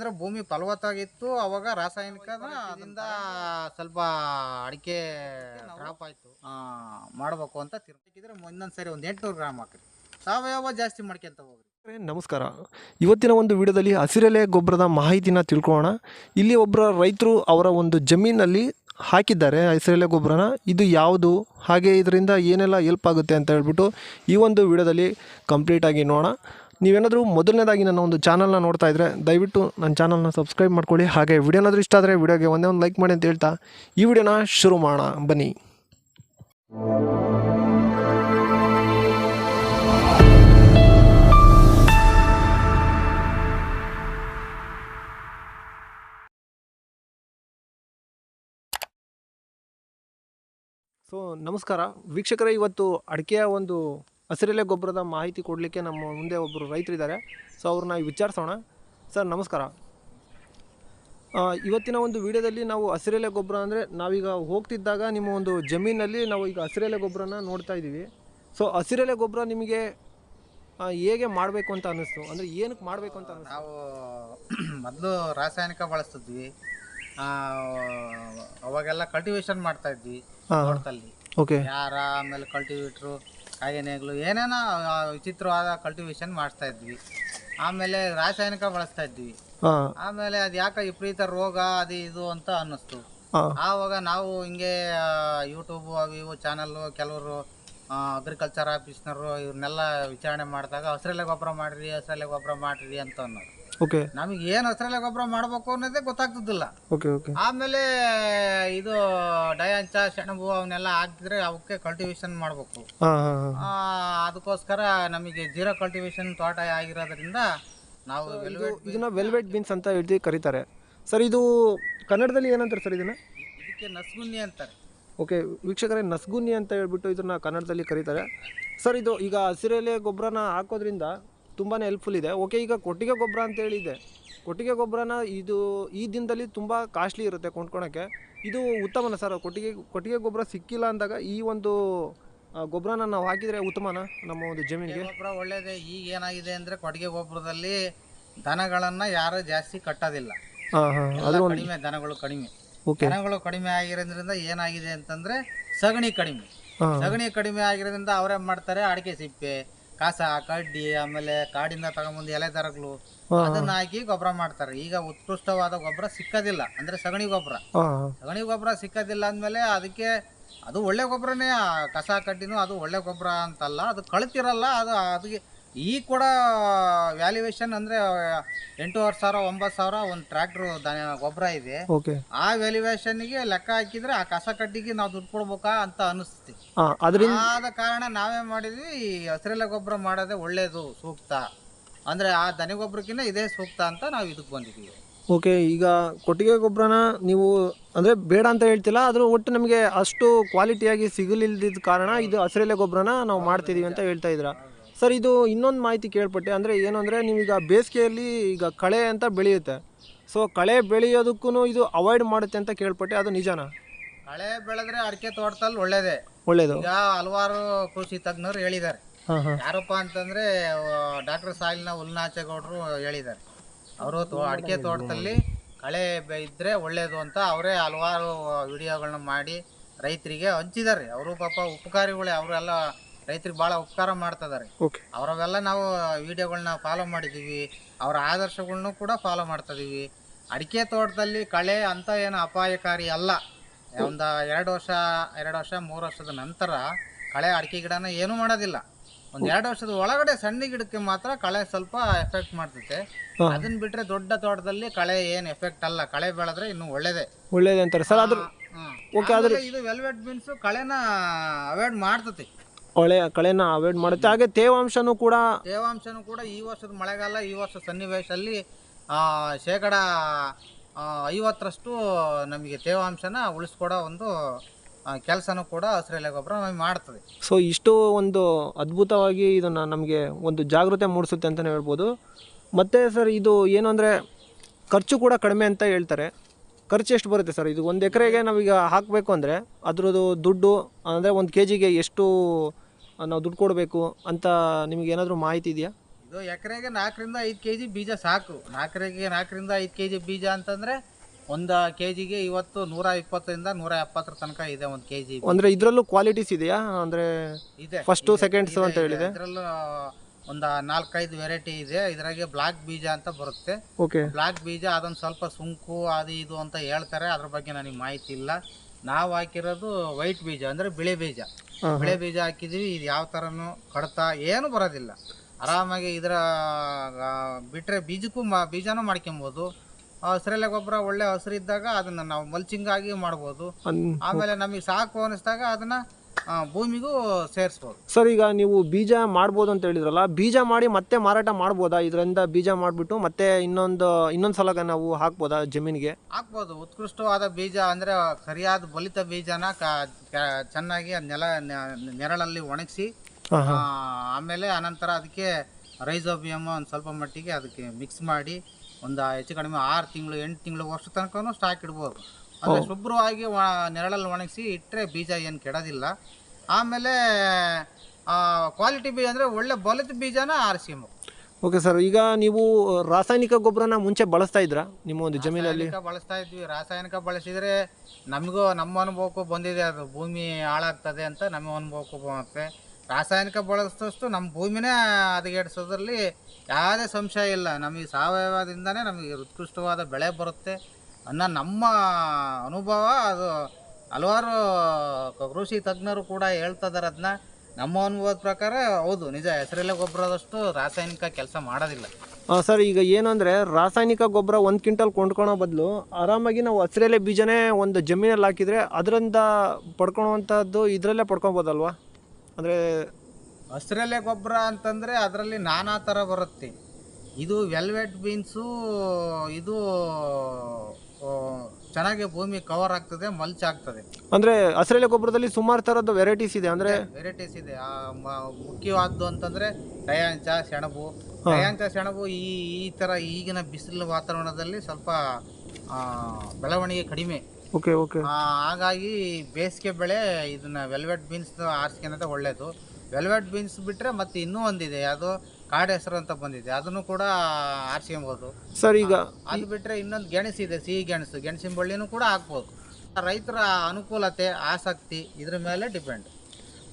ಅಂದ್ರೆ ಭೂಮಿ ಫಲವತ್ತಾಗಿತ್ತು ಅವಾಗ ರಾಸಾಯನಿಕದ ಅದರಿಂದ ಸ್ವಲ್ಪ ಅಡಿಕೆ ಡ್ರಾಪ್ ಆಯ್ತು. ಆ, ಮಾಡ್ಬೇಕು ಅಂತ ತಿರ್ಗಿದ್ರೆ ಒಂದೊಂದ್ಸರಿ ಒಂದು ಎಂಟ್ನೂರು ಗ್ರಾಮ್ ಹಾಕ್ರಿ. ಸಾವಯವ ಜಾಸ್ತಿ ಮಾಡ್ಕೊಂತ ಹೋಗ್ರಿ. ನಮಸ್ಕಾರ. ಇವತ್ತಿನ ಒಂದು ವಿಡಿಯೋದಲ್ಲಿ ಹಸಿರೆಲೆ ಗೊಬ್ಬರದ ಮಾಹಿತಿನ ತಿಳ್ಕೊಳ್ಳೋಣ. ಇಲ್ಲಿ ಒಬ್ಬರ ರೈತರು ಅವರ ಒಂದು ಜಮೀನಲ್ಲಿ ಹಾಕಿದ್ದಾರೆ ಹಸಿರೆಲೆ ಗೊಬ್ಬರನ. ಇದು ಯಾವುದು ಹಾಗೆ ಇದರಿಂದ ಏನೆಲ್ಲ ಹೆಲ್ಪ್ ಆಗುತ್ತೆ ಅಂತ ಹೇಳ್ಬಿಟ್ಟು ಈ ಒಂದು ವಿಡಿಯೋದಲ್ಲಿ ಕಂಪ್ಲೀಟಾಗಿ ನೋಡೋಣ. ನೀವೇನಾದರೂ ಮೊದಲನೇದಾಗಿ ನನ್ನ ಒಂದು ಚಾನಲ್ನ ನೋಡ್ತಾ ಇದ್ದರೆ ದಯವಿಟ್ಟು ನನ್ನ ಚಾನಲ್ನ ಸಬ್ಸ್ಕ್ರೈಬ್ ಮಾಡ್ಕೊಳ್ಳಿ. ಹಾಗೆ ವಿಡಿಯೋನಾದರೂ ಇಷ್ಟ ಆದರೆ ವಿಡಿಯೋಗೆ ಒಂದೇ ಒಂದು ಲೈಕ್ ಮಾಡಿ ಅಂತ ಹೇಳ್ತಾ ಈ ವಿಡಿಯೋನ ಶುರು ಮಾಡೋಣ. ಬನ್ನಿ. ಸೊ ನಮಸ್ಕಾರ. ವೀಕ್ಷಕರೇ, ಇವತ್ತು ಅಡಿಕೆಯ ಒಂದು ಹಸಿರೆಲೆ ಗೊಬ್ಬರದ ಮಾಹಿತಿ ಕೊಡಲಿಕ್ಕೆ ನಮ್ಮ ಮುಂದೆ ಒಬ್ಬರು ರೈತರಿದ್ದಾರೆ. ಸೊ ಅವ್ರನ್ನ ವಿಚಾರಿಸೋಣ. ಸರ್ ನಮಸ್ಕಾರ. ಇವತ್ತಿನ ಒಂದು ವಿಡಿಯೋದಲ್ಲಿ ನಾವು ಹಸಿರೆಲೆ ಗೊಬ್ಬರ ಅಂದರೆ ನಾವೀಗ ಹೋಗ್ತಿದ್ದಾಗ ನಿಮ್ಮ ಒಂದು ಜಮೀನಲ್ಲಿ ನಾವು ಈಗ ಹಸಿರೆಲೆ ಗೊಬ್ಬರನ ನೋಡ್ತಾ ಇದ್ದೀವಿ. ಸೊ ಹಸಿರೆಲೆ ಗೊಬ್ಬರ ನಿಮಗೆ ಹೇಗೆ ಮಾಡಬೇಕು ಅಂತ ಅನ್ನಿಸ್ತು? ಅಂದರೆ ಏನಕ್ಕೆ ಮಾಡಬೇಕು ಅಂತ ನಾವು ಮೊದಲು ರಾಸಾಯನಿಕ ಬಳಸ್ತಿದ್ವಿ. ಅವಾಗೆಲ್ಲ ಕಲ್ಟಿವೇಶನ್ ಮಾಡ್ತಾ ಇದ್ವಿ ತೋಟದಲ್ಲಿ. ಓಕೆ ಯಾರ ಆಮೇಲೆ ಕಲ್ಟಿವೇಟ್ರು ಕಾಯಿನೆಗಳು ಏನೇನೋ ವಿಚಿತ್ರವಾದ ಕಲ್ಟಿವೇಶನ್ ಮಾಡಿಸ್ತಾ ಇದ್ವಿ. ಆಮೇಲೆ ರಾಸಾಯನಿಕ ಬಳಸ್ತಾ ಇದ್ವಿ. ಆಮೇಲೆ ಅದು ಯಾಕೆ ವಿಪರೀತ ರೋಗ ಅದು ಇದು ಅಂತ ಅನ್ನಿಸ್ತು. ಆವಾಗ ನಾವು ಹಿಂಗೆ ಯೂಟ್ಯೂಬ್ ಅವು ಇವು ಚಾನಲ್ಲು ಕೆಲವರು ಅಗ್ರಿಕಲ್ಚರ್ ಆಫೀಸ್ನವರು ಇವ್ರನ್ನೆಲ್ಲ ವಿಚಾರಣೆ ಮಾಡಿದಾಗ ಹಸಿರೆಲೆ ಗೊಬ್ಬರ ಮಾಡಿರಿ ಹಸಿರೆಲೆ ಗೊಬ್ಬರ ಮಾಡಿರಿ ಅಂತ ಅನ್ನೋರು. ಓಕೆ ನಮಗೆ ಏನು ಹಸಿರೆಲೆ ಗೊಬ್ಬರ ಮಾಡಬೇಕು ಅನ್ನೋದೇ ಗೊತ್ತಾಗ್ತಿದ್ದಿಲ್ಲ ಓಕೆ ಓಕೆ ಆಮೇಲೆ ಇದು ಡಯಾಂಚ ಸೆಣಬು ಅವನ್ನೆಲ್ಲ ಹಾಕಿದ್ರೆ ಅವಕ್ಕೆ ಕಲ್ಟಿವೇಶನ್ ಮಾಡಬೇಕು. ಹಾಂ ಹಾಂ ಹಾಂ. ಅದಕ್ಕೋಸ್ಕರ ನಮಗೆ ಜೀರೋ ಕಲ್ಟಿವೇಶನ್ ತೋಟ ಆಗಿರೋದ್ರಿಂದ ನಾವು ವೆಲ್ವೆಟ್ ಇದನ್ನ ವೆಲ್ವೆಟ್ ಬೀನ್ಸ್ ಅಂತ ಹೇಳಿ ಕರೀತಾರೆ. ಸರ್ ಇದು ಕನ್ನಡದಲ್ಲಿ ಏನಂತಾರೆ ಸರ್ ಇದನ್ನ? ಇದಕ್ಕೆ ನಸ್ಗುನ್ನಿ ಅಂತಾರೆ. ಓಕೆ ವೀಕ್ಷಕರೇ ನಸ್ಗುನ್ನಿ ಅಂತ ಹೇಳ್ಬಿಟ್ಟು ಇದನ್ನ ಕನ್ನಡದಲ್ಲಿ ಕರೀತಾರೆ. ಸರ್ ಇದು ಈಗ ಹಸಿರೆಲೆ ಗೊಬ್ಬರನ ಹಾಕೋದ್ರಿಂದ ತುಂಬಾ ಹೆಲ್ಪ್ಫುಲ್ ಇದೆ. ಓಕೆ ಈಗ ಕೊಟ್ಟಿಗೆ ಗೊಬ್ಬರ ಅಂತ ಹೇಳಿದೆ ಕೊಟ್ಟಿಗೆ ಗೊಬ್ಬರನ ಇದು ಈ ದಿನದಲ್ಲಿ ತುಂಬ ಕಾಸ್ಟ್ಲಿ ಇರುತ್ತೆ ಕೊಂಡ್ಕೊಳಕ್ಕೆ. ಇದು ಉತ್ತಮನ ಸರ್ ಕೊಟ್ಟಿಗೆ ಕೊಟ್ಟಿಗೆ ಗೊಬ್ಬರ ಸಿಕ್ಕಿಲ್ಲ ಅಂದಾಗ ಈ ಒಂದು ಗೊಬ್ಬರನ ನಾವು ಹಾಕಿದರೆ ಉತ್ತಮನ ನಮ್ಮ ಒಂದು ಜಮೀನಿಗೆ? ಗೊಬ್ಬರ ಒಳ್ಳೆಯದೇ ಈಗ ಏನಾಗಿದೆ ಅಂದರೆ ಕೊಟ್ಟಿಗೆ ಗೊಬ್ಬರದಲ್ಲಿ ದನಗಳನ್ನು ಯಾರು ಜಾಸ್ತಿ ಕಟ್ಟೋದಿಲ್ಲ. ಕಡಿಮೆ ದನಗಳು ಕಡಿಮೆ. ದನಗಳು ಕಡಿಮೆ ಆಗಿರೋದ್ರಿಂದ ಏನಾಗಿದೆ ಅಂತಂದರೆ ಸಗಣಿ ಕಡಿಮೆ. ಸಗಣಿ ಕಡಿಮೆ ಆಗಿರೋದ್ರಿಂದ ಅವರೇ ಮಾಡ್ತಾರೆ? ಅಡಿಕೆ ಸಿಪ್ಪೆ ಕಸ ಕಡ್ಡಿ ಆಮೇಲೆ ಕಾಡಿಂದ ತಗೊಂಬಂದು ಎಲೆ ದರಗಳು ಅದನ್ನ ಹಾಕಿ ಗೊಬ್ಬರ ಮಾಡ್ತಾರೆ. ಈಗ ಉತ್ಕೃಷ್ಟವಾದ ಗೊಬ್ಬರ ಸಿಕ್ಕದಿಲ್ಲ. ಅಂದ್ರೆ ಸಗಣಿ ಗೊಬ್ಬರ. ಸಗಣಿ ಗೊಬ್ಬರ ಸಿಕ್ಕದಿಲ್ಲ ಅಂದ್ಮೇಲೆ ಅದಕ್ಕೆ ಅದು ಒಳ್ಳೆ ಗೊಬ್ಬರನೇ. ಕಸ ಕಡ್ಡಿನೂ ಅದು ಒಳ್ಳೆ ಗೊಬ್ಬರ ಅಂತಲ್ಲ. ಅದು ಕಳ್ತಿರಲ್ಲ ಅದು ಅದಕ್ಕೆ ಈಗ ಕೂಡ ವ್ಯಾಲ್ಯೂಯೇಷನ್ ಅಂದ್ರೆ ಎಂಟೂವರೆ ಸಾವಿರ ಒಂಬತ್ತು ಸಾವಿರ ಒಂದು ಟ್ರ್ಯಾಕ್ಟ್ರು ದನ ಗೊಬ್ಬರ ಇದೆ. ಓಕೆ. ಆ ವ್ಯಾಲ್ಯೂಯೇಷನ್ಗೆ ಲೆಕ್ಕ ಹಾಕಿದ್ರೆ ಆ ಕಸ ಕಡ್ಡಿಗೆ ನಾವು ದುಡ್ಡು ಕೊಡ್ಬೇಕಾ ಅಂತ ಅನಿಸ್ತಿ ಆದ ಕಾರಣ ನಾವೇ ಮಾಡಿದ್ವಿ ಈ ಹಸಿರೆಲೆ ಗೊಬ್ಬರ ಮಾಡೋದೇ ಒಳ್ಳೇದು ಸೂಕ್ತ. ಅಂದ್ರೆ ಆ ದನಿ ಗೊಬ್ಬರಕ್ಕಿಂತ ಇದೇ ಸೂಕ್ತ ಅಂತ ನಾವು ಇದಕ್ಕೆ ಬಂದಿದ್ದೀವಿ. ಓಕೆ ಈಗ ಕೊಟ್ಟಿಗೆ ಗೊಬ್ಬರನ ನೀವು ಅಂದರೆ ಬೇಡ ಅಂತ ಹೇಳ್ತಿಲ್ಲ ಆದರೂ ಒಟ್ಟು ನಮಗೆ ಅಷ್ಟು ಕ್ವಾಲಿಟಿಯಾಗಿ ಸಿಗಲಿಲ್ಲದಿದ್ದ ಕಾರಣ ಇದು ಹಸಿರೆಲೆ ಗೊಬ್ಬರನ ನಾವು ಮಾಡ್ತಿದ್ದೀವಿ ಅಂತ ಹೇಳ್ತಾ ಇದ್ದೀರಾ? ಸರ್ ಇದು ಇನ್ನೊಂದು ಮಾಹಿತಿ ಕೇಳ್ಪಟ್ಟೆ. ಅಂದರೆ ಏನು ಅಂದರೆ ನೀವೀಗ ಬೇಸಿಗೆಯಲ್ಲಿ ಈಗ ಕಳೆ ಅಂತ ಬೆಳೆಯುತ್ತೆ. ಸೊ ಕಳೆ ಬೆಳೆಯೋದಕ್ಕೂ ಇದು ಅವಾಯ್ಡ್ ಮಾಡುತ್ತೆ ಅಂತ ಕೇಳ್ಪಟ್ಟೆ. ಅದು ನಿಜನಾ? ಕಳೆ ಬೆಳೆದ್ರೆ ಅಡಿಕೆ ತೋಟದಲ್ಲಿ ಒಳ್ಳೇದೇ. ಒಳ್ಳೇದು. ಈಗ ಹಲವಾರು ಕೃಷಿ ತಜ್ಞರು ಹೇಳಿದ್ದಾರೆ. ಯಾರಪ್ಪ ಅಂತಂದ್ರೆ ಡಾಕ್ಟರ್ ಸಾಯಿಲ್ನ ಹುಲ್ನಾಚೇಗೌಡರು ಹೇಳಿದ್ದಾರೆ. ಅವರು ತೋ ಅಡಿಕೆ ತೋಟದಲ್ಲಿ ಕಳೆ ಇದ್ರೆ ಒಳ್ಳೇದು ಅಂತ ಅವರೇ ಹಲವಾರು ವಿಡಿಯೋಗಳನ್ನ ಮಾಡಿ ರೈತರಿಗೆ ಹಂಚಿದ್ದಾರೆ. ಅವರು ಪಾಪ ಉಪಕಾರಿಗಳೇ. ಅವರೆಲ್ಲ ರೈತರಿಗೆ ಬಹಳ ಉಪಕಾರ ಮಾಡ್ತಿದ್ದಾರೆ ಓಕೆ. ಅವರವೆಲ್ಲ ನಾವು ವಿಡಿಯೋಗಳನ್ನ ಫಾಲೋ ಮಾಡಿದೀವಿ. ಅವರ ಆದರ್ಶಗಳ್ನು ಕೂಡ ಫಾಲೋ ಮಾಡ್ತಿದ್ದೀವಿ ಅಡಿಕೆ ತೋಟದಲ್ಲಿ ಕಳೆ ಅಂತ ಏನು ಅಪಾಯಕಾರಿ ಅಲ್ಲ. ಒಂದು ಎರಡು ವರ್ಷ ಎರಡು ವರ್ಷ ಮೂರು ವರ್ಷದ ನಂತರ ಕಳೆ ಅಡಿಕೆ ಗಿಡನ ಏನು ಮಾಡೋದಿಲ್ಲ. ಒಂದು ಎರಡು ವರ್ಷದ ಒಳಗಡೆ ಸಣ್ಣ ಗಿಡಕ್ಕೆ ಮಾತ್ರ ಕಳೆ ಸ್ವಲ್ಪ ಎಫೆಕ್ಟ್ ಮಾಡ್ತೈತೆ. ಅದನ್ನ ಬಿಟ್ರೆ ದೊಡ್ಡ ತೋಟದಲ್ಲಿ ಕಳೆ ಏನು ಎಫೆಕ್ಟ್ ಅಲ್ಲ. ಕಳೆ ಬೆಳೆದ್ರೆ ಇನ್ನೂ ಒಳ್ಳೇದೇ. ಒಳ್ಳೇದೇ ಅಂತಾರೆ. ಸರ್ ಆದ್ರೆ- ಇದು ವೆಲ್ವೆಟ್ ಬೀನ್ಸ್ ಕಳೆನ ಅವಾಯ್ಡ್ ಮಾಡ್ತತಿ. ಒಳ್ಳೆಯ ಕಳೆನ ಅವಾಯ್ಡ್ ಮಾಡುತ್ತೆ. ಹಾಗೆ ತೇವಾಂಶನೂ ಕೂಡ ತೇವಾಂಶನೂ ಕೂಡ ಈ ವರ್ಷದ ಮಳೆಗಾಲ ಈ ವರ್ಷ ಸನ್ನಿವೇಶದಲ್ಲಿ ಶೇಕಡ ಐವತ್ತರಷ್ಟು ನಮಗೆ ತೇವಾಂಶನ ಉಳಿಸ್ಕೊಡೋ ಒಂದು ಕೆಲಸನೂ ಕೂಡ ಹಸಿರೆಲೆ ಗೊಬ್ಬರ ನಮಗೆ ಮಾಡ್ತದೆ. ಸೊ ಇಷ್ಟು ಒಂದು ಅದ್ಭುತವಾಗಿ ಇದನ್ನು ನಮಗೆ ಒಂದು ಜಾಗೃತಿ ಮೂಡಿಸುತ್ತೆ ಅಂತಲೇ ಹೇಳ್ಬೋದು. ಮತ್ತು ಸರ್ ಇದು ಏನು ಅಂದರೆ ಖರ್ಚು ಕೂಡ ಕಡಿಮೆ ಅಂತ ಹೇಳ್ತಾರೆ. ಖರ್ಚು ಎಷ್ಟು ಬರುತ್ತೆ ಸರ್? ಇದು ಒಂದು ಎಕರೆಗೆ ನಾವೀಗ ಹಾಕಬೇಕು ಅಂದರೆ ಅದರದ್ದು ದುಡ್ಡು ಅಂದರೆ ಒಂದು ಕೆ ಜಿಗೆ ಎಷ್ಟು ನಾವು ದುಡ್ಡು ಕೊಡಬೇಕು ಅಂತ ನಿಮ್ಗೆ ಏನಾದರೂ ಮಾಹಿತಿ ಇದೆಯಾ? ಇದು ಎಕರೆಗೆ ನಾಲ್ಕರಿಂದ ಐದು ಕೆ ಜಿ ಬೀಜ ಸಾಕು. ನಾಲ್ಕರೆಗೆ ನಾಲ್ಕರಿಂದ ಐದು ಕೆ ಜಿ ಬೀಜ ಅಂತಂದರೆ ಒಂದು ಕೆ ಜಿಗೆ ಇವತ್ತು ನೂರ ಇಪ್ಪತ್ತರಿಂದ ನೂರ ಎಪ್ಪತ್ತರ ತನಕ ಇದೆ ಒಂದು ಕೆ ಜಿ ಅಂದರೆ ಇದರಲ್ಲೂ ಕ್ವಾಲಿಟೀಸ್ ಇದೆಯಾ? ಅಂದರೆ ಇದೆ. ಫಸ್ಟು ಸೆಕೆಂಡ್ಸು ಅಂತ ಹೇಳಿದೆ ಇದರಲ್ಲೂ ಒಂದು ನಾಲ್ಕೈದು ವೆರೈಟಿ ಇದೆ. ಇದರಾಗೆ ಬ್ಲಾಕ್ ಬೀಜ ಅಂತ ಬರುತ್ತೆ. ಓಕೆ ಬ್ಲಾಕ್ ಬೀಜ ಅದೊಂದು ಸ್ವಲ್ಪ ಸುಂಕು ಅದು ಇದು ಅಂತ ಹೇಳ್ತಾರೆ. ಅದ್ರ ಬಗ್ಗೆ ನನಗೆ ಮಾಹಿತಿ ಇಲ್ಲ. ನಾವು ಹಾಕಿರೋದು ವೈಟ್ ಬೀಜ ಅಂದ್ರೆ ಬಿಳಿ ಬೀಜ. ಬಿಳಿ ಬೀಜ ಹಾಕಿದ್ವಿ ಇದು ಯಾವ ಥರನೂ ಕಡತ ಏನು ಬರೋದಿಲ್ಲ. ಆರಾಮಾಗಿ ಇದರ ಬಿಟ್ಟರೆ ಬಿಟ್ರೆ ಬೀಜಕ್ಕೂ ಮಾ ಬೀಜನೂ ಮಾಡ್ಕೊಬೋದು. ಹಸಿರೆಲೆ ಗೊಬ್ಬರ ಒಳ್ಳೆ ಹಸಿರಿದ್ದಾಗ ಅದನ್ನ ನಾವು ಮಲ್ಚಿಂಗ್ ಆಗಿ ಮಾಡ್ಬೋದು ಆಮೇಲೆ ನಮಗೆ ಸಾಕು ಅನಿಸಿದಾಗ ಅದನ್ನು ಭೂಮಿಗೂ ಸೇರಿಸ್ಬೋದು. ಸರ್ ಈಗ ನೀವು ಬೀಜ ಮಾಡ್ಬೋದು ಅಂತ ಹೇಳಿದ್ರಲ್ಲ ಬೀಜ ಮಾಡಿ ಮತ್ತೆ ಮಾರಾಟ ಮಾಡ್ಬೋದಾ? ಇದರಿಂದ ಬೀಜ ಮಾಡಿಬಿಟ್ಟು ಮತ್ತೆ ಇನ್ನೊಂದು ಇನ್ನೊಂದು ಸಲ ನಾವು ಹಾಕ್ಬೋದಾ ಜಮೀನಿಗೆ? ಹಾಕ್ಬೋದು. ಉತ್ಕೃಷ್ಟವಾದ ಬೀಜ ಅಂದರೆ ಸರಿಯಾದ ಬಲಿತ ಬೀಜನ ಚೆನ್ನಾಗಿ ನೆಲ ನೆರಳಲ್ಲಿ ಒಣಗಿಸಿ ಆಮೇಲೆ ಅನಂತರ ಅದಕ್ಕೆ ರೈಸೋಬಿಯಮ್ ಒಂದು ಸ್ವಲ್ಪ ಮಟ್ಟಿಗೆ ಅದಕ್ಕೆ ಮಿಕ್ಸ್ ಮಾಡಿ ಒಂದು ಹೆಚ್ಚು ಕಡಿಮೆ ಆರು ತಿಂಗಳು ಎಂಟು ತಿಂಗಳು ವರ್ಷ ತನಕ ಸ್ಟಾಕ್ ಇಡ್ಬೋದು. ಅಂದರೆ ಶುಭ್ರವಾಗಿ ನೆರಳಲ್ಲಿ ಒಣಗಿಸಿ ಇಟ್ಟರೆ ಬೀಜ ಏನು ಕೆಡೋದಿಲ್ಲ. ಆಮೇಲೆ ಕ್ವಾಲಿಟಿ ಬೀಜ ಅಂದರೆ ಒಳ್ಳೆ ಬಲದ ಬೀಜನ ಆರಿಸ್ಕೊಂಬೇಕು ಓಕೆ ಸರ್ ಈಗ ನೀವು ರಾಸಾಯನಿಕ ಗೊಬ್ಬರನ ಮುಂಚೆ ಬಳಸ್ತಾ ಇದ್ರಾ? ನಿಮ್ಮ ಒಂದು ಜಮೀನಲ್ಲಿ ಬಳಸ್ತಾ ಇದ್ವಿ. ರಾಸಾಯನಿಕ ಬಳಸಿದ್ರೆ ನಮಗೂ ನಮ್ಮ ಅನುಭವಕ್ಕೂ ಬಂದಿದೆ. ಅದು ಭೂಮಿ ಹಾಳಾಗ್ತದೆ ಅಂತ ನಮ್ಮ ಅನುಭವಕ್ಕೂ ಬರುತ್ತೆ ರಾಸಾಯನಿಕ ಬಳಸಿದಷ್ಟು ನಮ್ಮ ಭೂಮಿನೇ ಹದಗೆಡಿಸೋದ್ರಲ್ಲಿ ಯಾವುದೇ ಸಂಶಯ ಇಲ್ಲ. ನಮಗೆ ಸಾವಯವದಿಂದನೇ ನಮಗೆ ಉತ್ಕೃಷ್ಟವಾದ ಬೆಳೆ ಬರುತ್ತೆ. ಅನ್ನೋ ನಮ್ಮ ಅನುಭವ ಅದು ಹಲವಾರು ಕೃಷಿ ತಜ್ಞರು ಕೂಡ ಹೇಳ್ತಿದ್ದಾರೆ ಅದನ್ನ ನಮ್ಮ ಅನುಭವದ ಪ್ರಕಾರ ಹೌದು ನಿಜ ಹೆಸರೆಲೆ ಗೊಬ್ಬರದಷ್ಟು ರಾಸಾಯನಿಕ ಕೆಲಸ ಮಾಡೋದಿಲ್ಲ. ಸರ್ ಈಗ ಏನಂದರೆ ರಾಸಾಯನಿಕ ಗೊಬ್ಬರ ಒಂದು ಕ್ವಿಂಟಲ್ ಕೊಂಡ್ಕೊಳೋ ಬದಲು ಆರಾಮಾಗಿ ನಾವು ಹಸಿರೆಲೆ ಬೀಜನೇ ಒಂದು ಜಮೀನಲ್ಲಿ ಹಾಕಿದರೆ ಅದರಿಂದ ಪಡ್ಕೊಳ್ಳುವಂಥದ್ದು ಇದರಲ್ಲೇ ಪಡ್ಕೊಬೋದಲ್ವಾ? ಅಂದರೆ ಹಸಿರೆಲೆ ಗೊಬ್ಬರ ಅಂತಂದರೆ ಅದರಲ್ಲಿ ನಾನಾ ಥರ ಬರುತ್ತೆ. ಇದು ವೆಲ್ವೆಟ್ ಬೀನ್ಸು ಇದು ಚೆನ್ನಾಗಿ ಭೂಮಿ ಕವರ್ ಆಗ್ತದೆ ಮಲ್ಚ್ ಆಗ್ತದೆ. ಅಂದ್ರೆ ಹಸಿರೆಲೆ ಗೊಬ್ಬರದಲ್ಲಿ ಸುಮಾರು ತರದ ವೆರೈಟೀಸ್ ಇದೆ ಅಂದ್ರೆ? ವೆರೈಟೀಸ್ ಇದೆ. ಆ, ಮ- ಮುಖ್ಯವಾದ್ದು ಅಂತಂದ್ರೆ ಕಯಾಂಚ ಸೆಣಬು. ಕಯಾಂಚ ಸೆಣಬು ಈ ಈ ತರ ಈಗಿನ ಬಿಸಿಲು ವಾತಾವರಣದಲ್ಲಿ ಸ್ವಲ್ಪ ಆ, ಬೆಳವಣಿಗೆ ಕಡಿಮೆ. Okay okay. ಆ, ಹಾಗಾಗಿ ಬೇಸಿಗೆ ಬೆಳೆ ಇದನ್ನ ವೆಲ್ವೆಟ್ ಬೀನ್ಸ್ ಆರಿಸ್ಕೊಂಡ್ರೆ ಒಳ್ಳೇದು. ವೆಲ್ವೆಟ್ ಬೀನ್ಸ್ ಬಿಟ್ರೆ ಮತ್ತೆ ಇನ್ನೂ ಒಂದಿದೆ. ಅದು ಕಾಡು ಹೆಸರು ಅಂತ ಬಂದಿದೆ. ಅದನ್ನು ಕೂಡ ಆರಿಸ್ಕೊಬೋದು. ಸರ್ ಈಗ ಅದು ಬಿಟ್ಟರೆ ಇನ್ನೊಂದು ಗೆಣಸಿದೆ ಸಿಹಿ ಗೆಣಸು. ಗೆಣಸಿನ ಬಳ್ಳಿನೂ ಕೂಡ ಹಾಕ್ಬೋದು. ರೈತರ ಅನುಕೂಲತೆ ಆಸಕ್ತಿ ಇದ್ರ ಮೇಲೆ ಡಿಪೆಂಡ್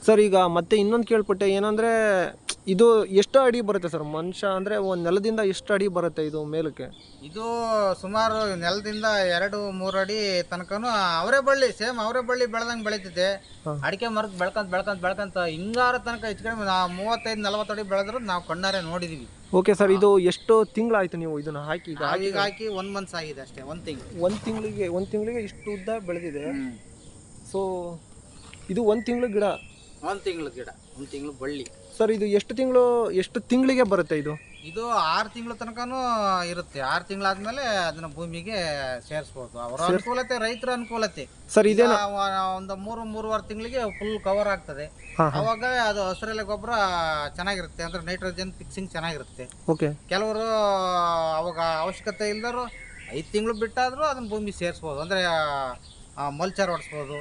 ಸರ್ ಈಗ ಮತ್ತೆ ಇನ್ನೊಂದು ಕೇಳ್ಪಟ್ಟೆ ಏನಂದರೆ ಇದು ಎಷ್ಟು ಅಡಿ ಬರುತ್ತೆ ಸರ್? ಮನುಷ್ಯ ಅಂದರೆ ಒಂದು ನೆಲದಿಂದ ಎಷ್ಟು ಅಡಿ ಬರುತ್ತೆ ಇದು ಮೇಲಕ್ಕೆ? ಇದು ಸುಮಾರು ನೆಲದಿಂದ ಎರಡು ಮೂರು ಅಡಿ ತನಕನೂ ಅವರೇ ಬಳ್ಳಿ ಸೇಮ್ ಅವರೇ ಬಳ್ಳಿ ಬೆಳೆದಂಗೆ ಬೆಳೀತಿದೆ. ಅಡಿಕೆ ಮರದ ಬೆಳ್ಕೊಂತ ಬೆಳ್ಕೊಂತ ಬೆಳ್ಕೊಂತ ಹಿಂಗಾರ ತನಕ ಹೆಚ್ಚು ಕಡಿಮೆ ನಾವು ಮೂವತ್ತೈದು ನಲವತ್ತು ಅಡಿ ಬೆಳೆದ್ರು ನಾವು ಕಣ್ಣಾರೆ ನೋಡಿದೀವಿ. ಓಕೆ ಸರ್ ಇದು ಎಷ್ಟು ತಿಂಗಳಾಯ್ತು ನೀವು ಇದನ್ನು ಹಾಕಿ? ಈಗ ಹಾಕಿ ಒಂದು ಮಂತ್ಸ್ ಆಗಿದೆ ಅಷ್ಟೇ ಒಂದು ತಿಂಗಳು. ಒಂದು ತಿಂಗಳಿಗೆ ಒಂದು ತಿಂಗಳಿಗೆ ಇಷ್ಟು ಉದ್ದ ಬೆಳೆದಿದೆ. ಸೊ ಇದು ಒಂದು ತಿಂಗಳು ಗಿಡ? ಒಂದು ತಿಂಗಳು ಗಿಡ ಒಂದು ತಿಂಗಳು ಬಳ್ಳಿ. ಸರ್ ಇದು ಎಷ್ಟು ತಿಂಗಳು ಎಷ್ಟು ತಿಂಗಳಿಗೆ ಬರುತ್ತೆ ಇದು? ಇದು ಆರು ತಿಂಗಳ ತನಕನೂ ಇರುತ್ತೆ. ಆರು ತಿಂಗಳಾದ್ಮೇಲೆ ಅದನ್ನ ಭೂಮಿಗೆ ಸೇರಿಸ್ಬೋದು. ಅವರ ಅನುಕೂಲತೆ ರೈತರ ಅನುಕೂಲತೆ. ಸರ್ ಇದೆ ಒಂದು ಮೂರು ಮೂರುವರೆ ತಿಂಗಳಿಗೆ ಫುಲ್ ಕವರ್ ಆಗ್ತದೆ. ಅವಾಗ ಅದು ಹಸಿರೆಲೆ ಗೊಬ್ಬರ ಚೆನ್ನಾಗಿರುತ್ತೆ. ಅಂದ್ರೆ ನೈಟ್ರೋಜನ್ ಫಿಕ್ಸಿಂಗ್ ಚೆನ್ನಾಗಿರುತ್ತೆ. ಓಕೆ. ಕೆಲವರು ಅವಾಗ ಅವಶ್ಯಕತೆ ಇಲ್ದರು ಐದು ತಿಂಗಳು ಬಿಟ್ಟಾದರೂ ಅದನ್ನ ಭೂಮಿ ಸೇರಿಸ್ಬೋದು. ಅಂದ್ರೆ ಮಲ್ಚರ್ ಹೊಡ್ಸ್ಬೋದು.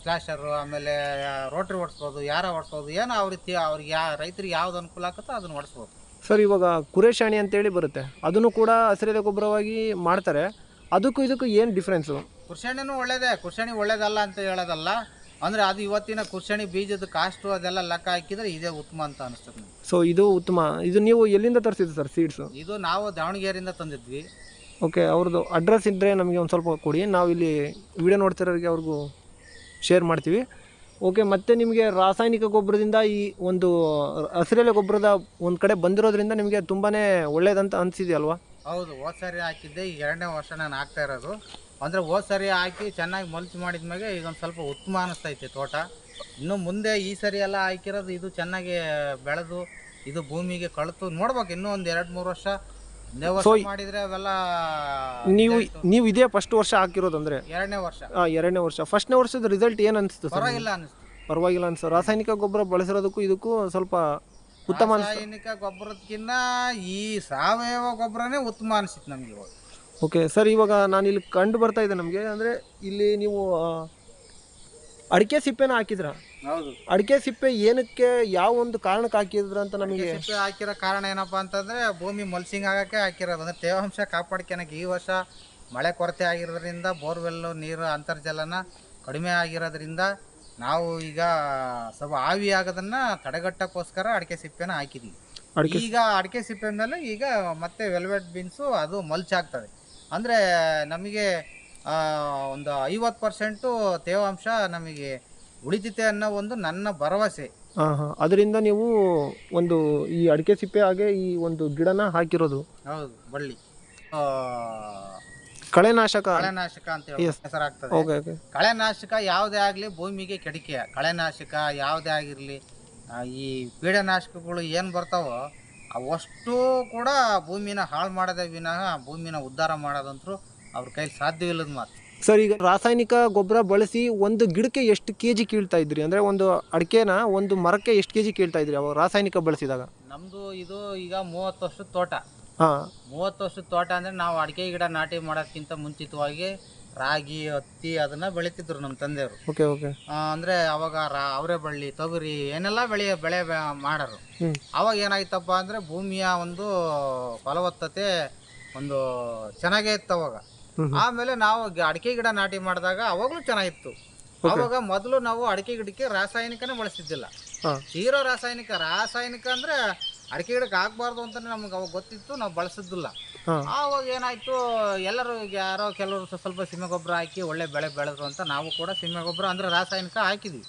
ಸ್ಲ್ಯಾಶರು ಆಮೇಲೆ ರೋಟ್ರಿ ಹೊಡ್ಸ್ಬೋದು ಯಾರ ಹೊಡ್ಸ್ಬೋದು ಏನೋ ಅವ್ರ ರೀತಿ ಅವ್ರಿಗೆ ಯಾ ರೈತರಿಗೆ ಯಾವ್ದು ಅನುಕೂಲ ಆಗುತ್ತೋ ಅದನ್ನು ಹೊಡ್ಸ್ಬೋದು ಸರ್ ಇವಾಗ ಕುರೇಶಾಣಿ ಅಂತೇಳಿ ಬರುತ್ತೆ. ಅದನ್ನು ಕೂಡ ಹಸಿರೆಲೆ ಗೊಬ್ಬರವಾಗಿ ಮಾಡ್ತಾರೆ. ಅದಕ್ಕೂ ಇದಕ್ಕೂ ಏನು ಡಿಫ್ರೆನ್ಸು ಕುರ್ಶಾಣಿನೂ ಒಳ್ಳೇದೇ. ಕುರ್ಶಾಣಿ ಒಳ್ಳೇದಲ್ಲ ಅಂತ ಹೇಳೋದಲ್ಲ. ಅಂದರೆ ಅದು ಇವತ್ತಿನ ಕುರ್ಶಾಣಿ ಬೀಜದ ಕಾಸ್ಟು ಅದೆಲ್ಲ ಲೆಕ್ಕ ಹಾಕಿದ್ರೆ ಇದೇ ಉತ್ತಮ ಅಂತ ಅನಿಸ್ತದೆ ನನಗೆ ಸೊ ಇದು ಉತ್ತಮ. ಇದು ನೀವು ಎಲ್ಲಿಂದ ತರಿಸಿದ್ದು ಸರ್ ಸೀಡ್ಸು ಇದು ನಾವು ದಾವಣಗೆರೆಯಿಂದ ತಂದಿದ್ವಿ. ಓಕೆ ಅವ್ರದ್ದು ಅಡ್ರೆಸ್ ಇದ್ದರೆ ನಮಗೆ ಒಂದು ಸ್ವಲ್ಪ ಕೊಡಿ. ನಾವು ಇಲ್ಲಿ ವಿಡಿಯೋ ನೋಡ್ತಿರೋರಿಗೆ ಅವ್ರಿಗೂ ಶೇರ್ ಮಾಡ್ತೀವಿ. ಓಕೆ ಮತ್ತು ನಿಮಗೆ ರಾಸಾಯನಿಕ ಗೊಬ್ಬರದಿಂದ ಈ ಒಂದು ಹಸಿರೆಲೆ ಗೊಬ್ಬರದ ಒಂದು ಕಡೆ ಬಂದಿರೋದ್ರಿಂದ ನಿಮಗೆ ತುಂಬಾ ಒಳ್ಳೇದಂತ ಅನಿಸಿದೆಯಲ್ವಾ? ಹೌದು ಹೋದ ಸಾರಿ ಹಾಕಿದ್ದೆ, ಈಗ ಎರಡನೇ ವರ್ಷ ನಾನು ಹಾಕ್ತಾ ಇರೋದು. ಅಂದರೆ ಹೋದ ಸರಿ ಹಾಕಿ ಚೆನ್ನಾಗಿ ಮಲ್ಚ್ ಮಾಡಿದ್ಮೇಲೆ ಈಗ ಒಂದು ಸ್ವಲ್ಪ ಉತ್ತಮ ಅನಿಸ್ತೈತೆ ತೋಟ. ಇನ್ನು ಮುಂದೆ ಈ ಸರಿ ಎಲ್ಲ ಹಾಕಿರೋದು ಇದು ಚೆನ್ನಾಗಿ ಬೆಳೆದು, ಇದು ಭೂಮಿಗೆ ಕಳೆತು. ನೋಡ್ಬೇಕು, ಇನ್ನೂ ಒಂದು ಎರಡು ಮೂರು ವರ್ಷ ವರ್ಷ ಮಾಡಿದರೆ ಅವೆಲ್ಲ ನೀವು ನೀವು ಇದೇ ಫಸ್ಟ್ ವರ್ಷ ಹಾಕಿರೋದಂದ್ರೆ ಎರಡನೇ ವರ್ಷ. ಎರಡನೇ ವರ್ಷ. ಫಸ್ಟ್ನೇ ವರ್ಷದ ರಿಸಲ್ಟ್ ಏನು ಅನಿಸ್ತು ಸರ್ ಪರವಾಗಿಲ್ಲ ಅನಿಸ್ತು. ಪರವಾಗಿಲ್ಲ ಅನ್ಸ ರಾಸಾಯನಿಕ ಗೊಬ್ಬರ ಬಳಸಿರೋದಕ್ಕೂ ಇದಕ್ಕೂ ಸ್ವಲ್ಪ ಉತ್ತಮ ರಾಸಾಯನಿಕ ಗೊಬ್ಬರದಕ್ಕಿಂತ ಈ ಸಾವಯವ ಗೊಬ್ಬರನೇ ಉತ್ತಮ ಅನಿಸಿತ್ತು ನಮ್ಗೆ ಇವಾಗ. ಓಕೆ ಸರ್ ಇವಾಗ ನಾನು ಇಲ್ಲಿ ಕಂಡು ಬರ್ತಾ ಇದೆ ನಮಗೆ. ಅಂದರೆ ಇಲ್ಲಿ ನೀವು ಅಡಿಕೆ ಸಿಪ್ಪೆನ ಹಾಕಿದ್ರ? ಅಡಿಕೆ ಸಿಪ್ಪೆ ಏನಕ್ಕೆ ಯಾವ ಒಂದು ಕಾರಣಕ್ಕೆ ಹಾಕಿದ್ರ ಅಂತ ನಮಗೆ ಸಿಪ್ಪೆ ಹಾಕಿರೋ ಕಾರಣ ಏನಪ್ಪಾ ಅಂತಂದ್ರೆ ಭೂಮಿ ಮಲ್ಸಿಂಗ್ ಆಗಕ್ಕೆ ಹಾಕಿರೋದು. ಅಂದ್ರೆ ತೇವಾಂಶ ಕಾಪಾಡ್ಕೊಳಕ್ಕೆ ಈ ವರ್ಷ ಮಳೆ ಕೊರತೆ ಆಗಿರೋದ್ರಿಂದ ಬೋರ್ವೆಲ್ ನೀರು ಅಂತರ್ಜಲನ ಕಡಿಮೆ ಆಗಿರೋದ್ರಿಂದ ನಾವು ಈಗ ಸ್ವಲ್ಪ ಆವಿ ಆಗೋದನ್ನ ತಡೆಗಟ್ಟಕ್ಕೋಸ್ಕರ ಅಡಿಕೆ ಸಿಪ್ಪೆನ ಹಾಕಿದ್ವಿ. ಈಗ ಅಡಿಕೆ ಸಿಪ್ಪೆ ಮೇಲೆ ಈಗ ಮತ್ತೆ ವೆಲ್ವೆಟ್ ಬೀನ್ಸು ಅದು ಮಲ್ಚ್ ಆಗ್ತದೆ ಅಂದರೆ ನಮಗೆ ಒಂದು ಐವತ್ತು ಪರ್ಸೆಂಟು ತೇವಾಂಶ ನಮಗೆ ಉಳಿತೈತೆ ಅನ್ನೋ ಒಂದು ನನ್ನ ಭರವಸೆ. ಅದರಿಂದ ನೀವು ಒಂದು ಈ ಅಡಿಕೆ ಸಿಪ್ಪೆ ಹಾಗೆ ಈ ಒಂದು ಗಿಡನ ಹಾಕಿರೋದು. ಹೌದು ಬಳ್ಳಿ. ಆ, ಕಳೆನಾಶಕ. ಕಳೆನಾಶಕ ಅಂತ ಹೇಳಿ Yes. ಹೆಸರಾಗ್ತದೆ. ಓಕೆ ಓಕೆ ಕಳೆನಾಶಕ ಯಾವುದೇ ಆಗಲಿ ಭೂಮಿಗೆ ಕೆಡಿಕೆ. ಕಳೆನಾಶಕ ಯಾವುದೇ ಆಗಿರಲಿ ಈ ಪೀಡನಾಶಕಗಳು ಏನು ಬರ್ತಾವೋ ಅವಷ್ಟು ಕೂಡ ಭೂಮಿನ ಹಾಳು ಮಾಡೋದೇ ವಿನಃ ಭೂಮಿನ ಉದ್ಧಾರ ಮಾಡೋದಂತರೂ ಅವ್ರ ಕೈಲಿ ಸಾಧ್ಯವಿಲ್ಲದ ಮಾತು. ಸರ್ ಈಗ ರಾಸಾಯನಿಕ ಗೊಬ್ಬರ ಬಳಸಿ ಒಂದು ಗಿಡಕ್ಕೆ ಎಷ್ಟು ಕೆ ಜಿ ಕೀಳ್ತಾ ಇದ್ರಿ? ಅಂದರೆ ಒಂದು ಅಡಿಕೆನ ಒಂದು ಮರಕ್ಕೆ ಎಷ್ಟು ಕೆ ಜಿ ಕೀಳ್ತಾ ಇದ್ರಿ ಅವಾಗ ರಾಸಾಯನಿಕ ಬಳಸಿದಾಗ? ನಮ್ದು ಇದು ಈಗ ಮೂವತ್ತು ವರ್ಷದ ತೋಟ. ಹಾಂ. ಮೂವತ್ತು ವರ್ಷದ ತೋಟ ಅಂದ್ರೆ ನಾವು ಅಡಿಕೆ ಗಿಡ ನಾಟಿ ಮಾಡೋಕ್ಕಿಂತ ಮುಂಚಿತವಾಗಿ ರಾಗಿ ಹತ್ತಿ ಅದನ್ನ ಬೆಳೀತಿದ್ರು ನಮ್ಮ ತಂದೆಯವರು. ಓಕೆ ಓಕೆ ಆ, ಅಂದ್ರೆ ಅವಾಗ ರಾ ಅವರೆ ಬಳ್ಳಿ ತೊಗರಿ ಏನೆಲ್ಲ ಬೆಳೆ ಬೆಳೆ ಬೆ- ಮಾಡರು. ಹ್ಞೂ ಅವಾಗ ಏನಾಯ್ತಪ್ಪ ಅಂದ್ರೆ ಭೂಮಿಯ ಒಂದು ಫಲವತ್ತತೆ ಒಂದು ಚೆನ್ನಾಗೇ ಇತ್ತು ಅವಾಗ. ಆಮೇಲೆ ನಾವು ಅಡಿಕೆ ಗಿಡ ನಾಟಿ ಮಾಡಿದಾಗ ಅವಾಗಲೂ ಚೆನ್ನಾಗಿತ್ತು. ಅವಾಗ ಮೊದಲು ನಾವು ಅಡಿಕೆ ಗಿಡಕ್ಕೆ ರಾಸಾಯನಿಕನೇ ಬಳಸಿದ್ದಿಲ್ಲ ತೀರೋ ರಾಸಾಯನಿಕ ರಾಸಾಯನಿಕ ಅಂದ್ರೆ ಅಡಿಕೆ ಗಿಡಕ್ಕೆ ಹಾಕ್ಬಾರ್ದು ಅಂತಾನೆ ನಮ್ಗೆ ಅವಾಗ ಗೊತ್ತಿತ್ತು ನಾವು ಬಳಸಿದ್ದಿಲ್ಲ. ಅವಾಗ ಆವಾಗ ಏನಾಯ್ತು ಎಲ್ಲರೂ ಯಾರೋ ಕೆಲವರು ಸ್ವಲ್ಪ ಸಿಮೆ ಗೊಬ್ಬರ ಹಾಕಿ ಒಳ್ಳೆ ಬೆಳೆ ಬೆಳೆದ್ರು ಅಂತ ನಾವು ಕೂಡ ಸಿಮೆ ಗೊಬ್ಬರ ಅಂದ್ರೆ ರಾಸಾಯನಿಕ ಹಾಕಿದ್ವಿ.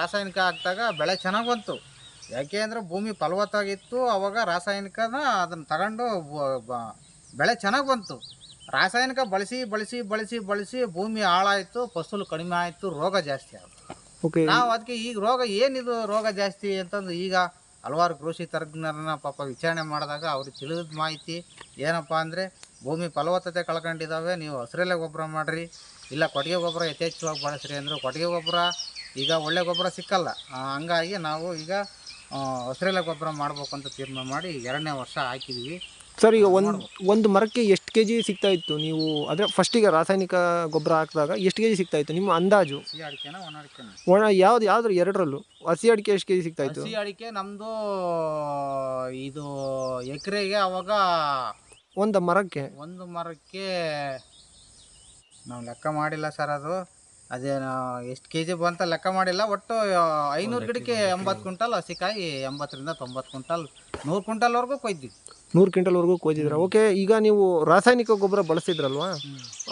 ರಾಸಾಯನಿಕ ಹಾಕಿದಾಗ ಬೆಳೆ ಚೆನ್ನಾಗಿ ಬಂತು. ಯಾಕೆ ಅಂದ್ರೆ ಭೂಮಿ ಫಲವತ್ತಾಗಿತ್ತು ಅವಾಗ ರಾಸಾಯನಿಕನ ಅದನ್ನ ತಗೊಂಡು ಬೆಳೆ ಚೆನ್ನಾಗಿ ಬಂತು. ರಾಸಾಯನಿಕ ಬಳಸಿ ಬಳಸಿ ಬಳಸಿ ಬಳಸಿ ಭೂಮಿ ಹಾಳಾಯಿತು ಫಸಲು ಕಡಿಮೆ ಆಯಿತು ರೋಗ ಜಾಸ್ತಿ ಆಯಿತು. ಓಕೆ ನಾವು ಅದಕ್ಕೆ ಈಗ ರೋಗ ಏನಿದು ರೋಗ ಜಾಸ್ತಿ ಅಂತಂದು ಈಗ ಹಲವಾರು ಕೃಷಿ ತಜ್ಞರನ್ನ ಪಾಪ ವಿಚಾರಣೆ ಮಾಡಿದಾಗ ಅವ್ರಿಗೆ ತಿಳಿದ ಮಾಹಿತಿ ಏನಪ್ಪ ಅಂದರೆ ಭೂಮಿ ಫಲವತ್ತತೆ ಕಳ್ಕೊಂಡಿದ್ದಾವೆ ನೀವು ಹಸಿರೆಲೆ ಗೊಬ್ಬರ ಮಾಡಿರಿ ಇಲ್ಲ ಕೊಟ್ಟಿಗೆ ಗೊಬ್ಬರ ಯಥೇಚ್ಛವಾಗಿ ಬಳಸ್ರಿ ಅಂದರು ಕೊಟ್ಟಿಗೆ ಗೊಬ್ಬರ ಈಗ ಒಳ್ಳೆ ಗೊಬ್ಬರ ಸಿಕ್ಕಲ್ಲ. ಹಂಗಾಗಿ ನಾವು ಈಗ ಹಸಿರೆಲೆ ಗೊಬ್ಬರ ಮಾಡಬೇಕು ಅಂತ ತೀರ್ಮಾನ ಮಾಡಿ ಎರಡನೇ ವರ್ಷ ಹಾಕಿದ್ವಿ. ಸರ್ ಈಗ ಒಂದು ಒಂದು ಮರಕ್ಕೆ ಎಷ್ಟು ಕೆ ಜಿ ಸಿಗ್ತಾ ಇತ್ತು? ನೀವು ಅಂದರೆ ಫಸ್ಟಿಗೆ ರಾಸಾಯನಿಕ ಗೊಬ್ಬರ ಹಾಕಿದಾಗ ಎಷ್ಟು ಕೆ ಜಿ ಸಿಗ್ತಾ ಇತ್ತು? ನಿಮ್ಮ ಅಂದಾಜು? ಹಸಿ ಅಡಿಕೆನ ಒಣ ಅಡಿಕೆನ? ಒಣ ಯಾವ್ದು ಯಾವ್ದು ಎರಡರಲ್ಲೂ? ಹಸಿ ಅಡಿಕೆ ಎಷ್ಟು ಕೆ ಜಿ ಸಿಗ್ತಾ ಇತ್ತು? ಹಸಿ ಅಡಿಕೆ ನಮ್ಮದು ಇದು ಎಕರೆಗೆ ಅವಾಗ ಒಂದು ಮರಕ್ಕೆ? ಒಂದು ಮರಕ್ಕೆ ನಾವು ಲೆಕ್ಕ ಮಾಡಿಲ್ಲ ಸರ್ ಅದು. ಅದೇನು ಎಷ್ಟು ಕೆ ಜಿ ಬಂತ ಲೆಕ್ಕ ಮಾಡಿಲ್ಲ ಒಟ್ಟು ಐನೂರು ಗಿಡಕ್ಕೆ ಎಂಬತ್ತು ಕ್ವಿಂಟಲ್ ಹಸಿಕಾಯಿ ಎಂಬತ್ತರಿಂದ ತೊಂಬತ್ತು ಕ್ವಿಂಟಲ್ ನೂರು ಕ್ವಿಂಟಲ್ವರೆಗೂ ಕೊಯ್ದಿ ನೂರು ಕ್ವಿಂಟಲ್ವರೆಗೂ ಕೊಯ್ದಿದ್ರ. ಓಕೆ ಈಗ ನೀವು ರಾಸಾಯನಿಕ ಗೊಬ್ಬರ ಬಳಸಿದ್ರಲ್ವಾ?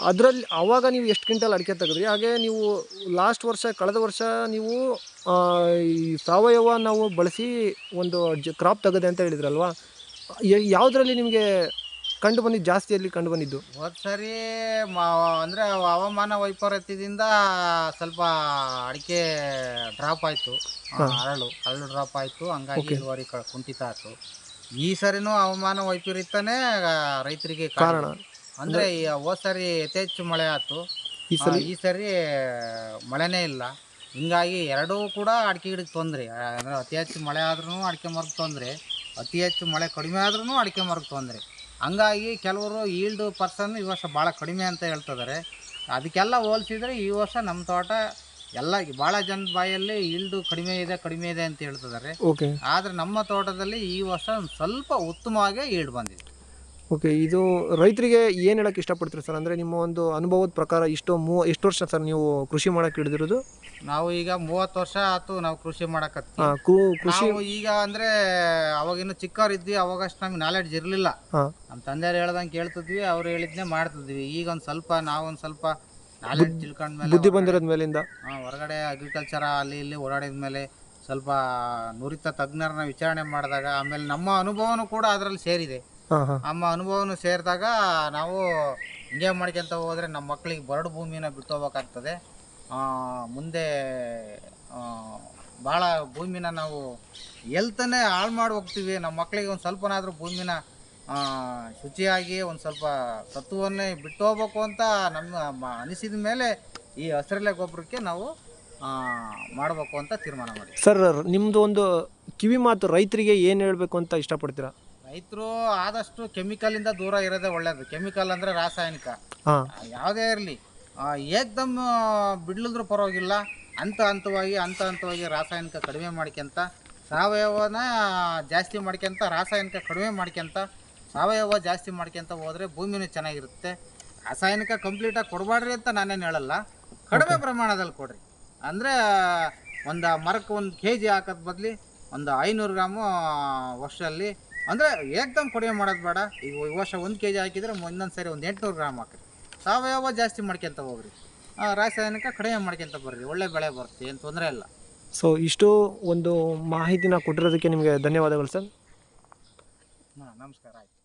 ಅದರಲ್ಲಿ ಆವಾಗ ನೀವು ಎಷ್ಟು ಕ್ವಿಂಟಲ್ ಅಡಿಕೆ ತೆಗೆದ್ರಿ? ಹಾಗೆ ನೀವು ಲಾಸ್ಟ್ ವರ್ಷ ಕಳೆದ ವರ್ಷ ನೀವು ಈ ಸಾವಯವ ನಾವು ಬಳಸಿ ಒಂದು ಜ ಕ್ರಾಪ್ ತೆಗೆದೆ ಅಂತ ಹೇಳಿದ್ರಲ್ವಾ? ಯಾವುದ್ರಲ್ಲಿ ನಿಮಗೆ ಕಂಡು ಬಂದಿದ್ದು ಜಾಸ್ತಿಯಲ್ಲಿ ಕಂಡು ಬಂದಿದ್ದು ಹೋದ ಸರಿ ಮಾ ಅಂದರೆ ಹವಾಮಾನ ವೈಪರೀತ್ಯದಿಂದ ಸ್ವಲ್ಪ ಅಡಿಕೆ ಡ್ರಾಪ್ ಆಯಿತು. ಅರಳು ಅರಳು ಡ್ರಾಪ್ ಆಯಿತು. ಹಂಗಾಗಿ ಇಳುವರಿ ಕ- ಕುಂಠಿತ ಆಯಿತು. ಈ ಸರಿನೂ ಹವಾಮಾನ ವೈಪರೀತ್ಯನೇ ರೈತರಿಗೆ ಕಾರಣ. ಅಂದರೆ ಹೋದ ಸರಿ ಯಥೇಚ್ಛು ಮಳೆ ಆಯಿತು. ಈ ಸಲ ಈ ಸರಿ ಮಳೆನೇ ಇಲ್ಲ. ಹಿಂಗಾಗಿ ಎರಡೂ ಕೂಡ ಅಡಿಕೆ ಗಿಡಕ್ಕೆ ತೊಂದರೆ. ಅಂದರೆ ಅತಿ ಹೆಚ್ಚು ಮಳೆ ಆದ್ರೂ ಅಡಿಕೆ ಮರಕ್ಕೆ ತೊಂದರೆ. ಅತಿ ಹೆಚ್ಚು ಮಳೆ ಕಡಿಮೆ ಆದ್ರೂ ಅಡಿಕೆ ಮರಕ್ಕೆ ತೊಂದರೆ. ಹಂಗಾಗಿ ಕೆಲವರು ಈಲ್ಡ್ ಪರ್ಸನ್ ಈ ವರ್ಷ ಭಾಳ ಕಡಿಮೆ ಅಂತ ಹೇಳ್ತಿದ್ದಾರೆ ಅದಕ್ಕೆಲ್ಲ ಹೋಲಿಸಿದರೆ ಈ ವರ್ಷ ನಮ್ಮ ತೋಟ ಎಲ್ಲ ಭಾಳ ಜನ ಬಾಯಲ್ಲಿ ಈಲ್ಡು ಕಡಿಮೆ ಇದೆ ಕಡಿಮೆ ಇದೆ ಅಂತ ಹೇಳ್ತಿದ್ದಾರೆ ಓಕೆ ಆದರೆ ನಮ್ಮ ತೋಟದಲ್ಲಿ ಈ ವರ್ಷ ಒಂದು ಸ್ವಲ್ಪ ಉತ್ತಮವಾಗಿ ಈಲ್ಡ್ ಬಂದಿದೆ. ಓಕೆ ಇದು ರೈತರಿಗೆ ಏನು ಹೇಳಕ್ಕೆ ಇಷ್ಟಪಡ್ತೀರಿ ಸರ್? ಅಂದರೆ ನಿಮ್ಮ ಒಂದು ಅನುಭವದ ಪ್ರಕಾರ ಇಷ್ಟು ಮೂ ಎಷ್ಟು ವರ್ಷ ಸರ್ ನೀವು ಕೃಷಿ ಮಾಡೋಕ್ಕೆ ಹಿಡಿದಿರೋದು? ನಾವು ಈಗ ಮೂವತ್ತು ವರ್ಷ ಆತು ನಾವು ಕೃಷಿ ಮಾಡಕತ್ತೀವಿ. ಹಾಂ ಕೃಷಿ ನಾವು ಈಗ ಅಂದ್ರೆ ಅವಾಗಿನ್ನು ಚಿಕ್ಕವರಿದ್ವಿ ಅವಾಗಷ್ಟು ನಮ್ಗೆ ನಾಲೆಡ್ಜ್ ಇರಲಿಲ್ಲ. ನಮ್ ನಮ್ಮ ತಂದೆಯವ್ರು ಹೇಳ್ದಂಗೆ ಕೇಳ್ತಿದ್ವಿ ಅವ್ರು ಹೇಳಿದ್ನೇ ಮಾಡ್ತಿದ್ವಿ. ಈಗ ಒಂದ್ ಸ್ವಲ್ಪ ನಾವೊಂದು ಸ್ವಲ್ಪ ನಾಲೆಡ್ಜ್ ತಿಳ್ಕೊಂಡ್ಮೇಲೆ ಬುದ್ಧಿ ಬಂದಿರೋದ ಮೇಲಿಂದ? ಹಾ, ಹೊರಗಡೆ ಅಗ್ರಿಕಲ್ಚರ್ ಅಲ್ಲಿ ಇಲ್ಲಿ ಓಡಾಡಿದ ಮೇಲೆ ಸ್ವಲ್ಪ ನುರಿತ ತಜ್ಞರನ್ನ ವಿಚಾರಣೆ ಮಾಡಿದಾಗ ಆಮೇಲೆ ನಮ್ಮ ಅನುಭವನೂ ಕೂಡ ಅದರಲ್ಲಿ ಸೇರಿದೆ. ಹಾಂ ಹಾಂ. ನಮ್ಮ ಅನುಭವನೂ ಸೇರಿದಾಗ ನಾವು ಹಿಂಗೆ ಮಾಡ್ಕೊಂತ ಹೋದ್ರೆ ನಮ್ಮ ಮಕ್ಕಳಿಗೆ ಬರಡು ಭೂಮಿನ ಬಿಟ್ಟು ಹೋಗ್ಬೇಕಾಗ್ತದೆ. ಮುಂದೆ ಭಾಳ ಭೂಮಿನ ನಾವು ಎಲ್ತನೇ ಹಾಳು ಮಾಡಿ ಹೋಗ್ತೀವಿ. ನಮ್ಮ ಮಕ್ಕಳಿಗೆ ಒಂದು ಸ್ವಲ್ಪನಾದರೂ ಭೂಮಿನ ಶುಚಿಯಾಗಿ ಒಂದು ಸ್ವಲ್ಪ ಸತ್ವವನ್ನೇ ಬಿಟ್ಟು ಹೋಗ್ಬೇಕು ಅಂತ ನಮ್ಮ ಅನಿಸಿದ ಮೇಲೆ ಈ ಹಸಿರೆಲೆ ಗೊಬ್ಬರಕ್ಕೆ ನಾವು ಮಾಡಬೇಕು ಅಂತ ತೀರ್ಮಾನ ಮಾಡಿ ಸರ್ ನಿಮ್ಮದು ಒಂದು ಕಿವಿ ಮಾತು ರೈತರಿಗೆ ಏನು ಹೇಳಬೇಕು ಅಂತ ಇಷ್ಟಪಡ್ತೀರಾ? ರೈತರು ಆದಷ್ಟು ಕೆಮಿಕಲಿಂದ ದೂರ ಇರೋದೇ ಒಳ್ಳೆಯದು ಕೆಮಿಕಲ್ ಅಂದರೆ ರಾಸಾಯನಿಕ. ಹಾಂ. ಯಾವುದೇ ಇರಲಿ. ಏಕ್ದಮ್ ಬಿಡ್ಲಿದ್ರು ಪರವಾಗಿಲ್ಲ. ಹಂತ ಹಂತವಾಗಿ ಹಂತ ಹಂತವಾಗಿ ರಾಸಾಯನಿಕ ಕಡಿಮೆ ಮಾಡ್ಕೊಂತ ಸಾವಯವನ ಜಾಸ್ತಿ ಮಾಡ್ಕೊಂತ ರಾಸಾಯನಿಕ ಕಡಿಮೆ ಮಾಡ್ಕೊಂತ ಸಾವಯವ ಜಾಸ್ತಿ ಮಾಡ್ಕೊಂತ ಹೋದರೆ ಭೂಮಿನೂ ಚೆನ್ನಾಗಿರುತ್ತೆ. ರಾಸಾಯನಿಕ ಕಂಪ್ಲೀಟಾಗಿ ಕೊಡಬೇಡ್ರಿ ಅಂತ ನಾನೇನು ಹೇಳಲ್ಲ. ಕಡಿಮೆ ಪ್ರಮಾಣದಲ್ಲಿ ಕೊಡ್ರಿ. ಅಂದರೆ ಒಂದು ಮರಕ್ಕೆ ಒಂದು ಕೆ ಜಿ ಹಾಕೋದ್ ಬದಲಿ ಒಂದು ಐನೂರು ಗ್ರಾಮು ವರ್ಷದಲ್ಲಿ ಅಂದರೆ ಏಕ್ದಮ್ ಕಡಿಮೆ ಮಾಡೋದು ಬೇಡ. ಈಗ ಈ ವರ್ಷ ಒಂದು ಕೆ ಜಿ ಹಾಕಿದರೆ ಇನ್ನೊಂದು ಸರಿ ಒಂದು ಎಂಟುನೂರು ಗ್ರಾಮ್ ಹಾಕ್ರಿ. ಸಾವಯವ ಜಾಸ್ತಿ ಮಾಡ್ಕೊಂತ ಹೋಗ್ರಿ. ಆ, ರಾಸಾಯನಿಕ ಕಡಿಮೆ ಮಾಡ್ಕೊಂತ ಬರ್ರಿ. ಒಳ್ಳೆ ಬೆಳೆ ಬರುತ್ತೆ ಏನು ತೊಂದರೆ ಇಲ್ಲ. ಸೊ ಇಷ್ಟು ಒಂದು ಮಾಹಿತಿನ ಕೊಟ್ಟಿರೋದಕ್ಕೆ ನಿಮಗೆ ಧನ್ಯವಾದಗಳು ಸರ್. ಹಾಂ ನಮಸ್ಕಾರ ಆಯ್ತು.